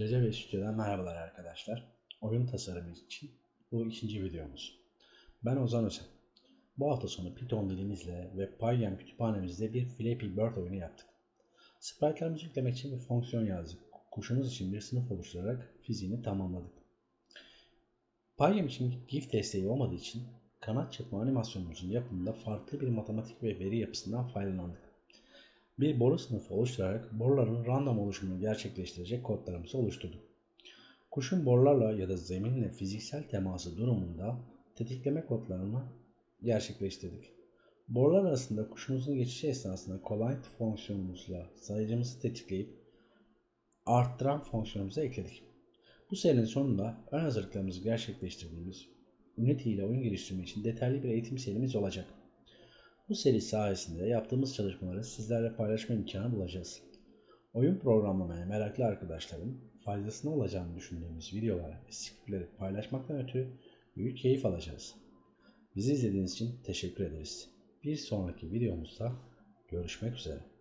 Cece ve Stüdyo'dan merhabalar arkadaşlar. Oyun tasarımı için bu ikinci videomuz. Ben Ozan Özen. Bu hafta sonu Python dilimizle ve PyGam kütüphanemizde bir Flappy Bird oyunu yaptık. Sprite'larımızı yüklemek için bir fonksiyon yazdık. Kuşumuz için bir sınıf oluşturarak fiziğini tamamladık. PyGam için GIF desteği olmadığı için kanat çırpma animasyonumuzun yapımında farklı bir matematik ve veri yapısından faydalandık. Bir boru sınıfı oluşturarak boruların random oluşumunu gerçekleştirecek kodlarımızı oluşturduk. Kuşun borularla ya da zeminle fiziksel teması durumunda tetikleme kodlarını gerçekleştirdik. Borular arasında kuşumuzun geçişi esnasında collide fonksiyonumuzla sayıcımızı tetikleyip arttıran fonksiyonumuza ekledik. Bu serinin sonunda ön hazırlıklarımızı gerçekleştirdiğimiz Unity ile oyun geliştirme için detaylı bir eğitim serimiz olacak. Bu seri sayesinde yaptığımız çalışmaları sizlerle paylaşma imkanı bulacağız. Oyun programlamaya meraklı arkadaşların faydasına olacağını düşündüğümüz videolar ve skriptleri paylaşmaktan ötürü büyük keyif alacağız. Bizi izlediğiniz için teşekkür ederiz. Bir sonraki videomuzda görüşmek üzere.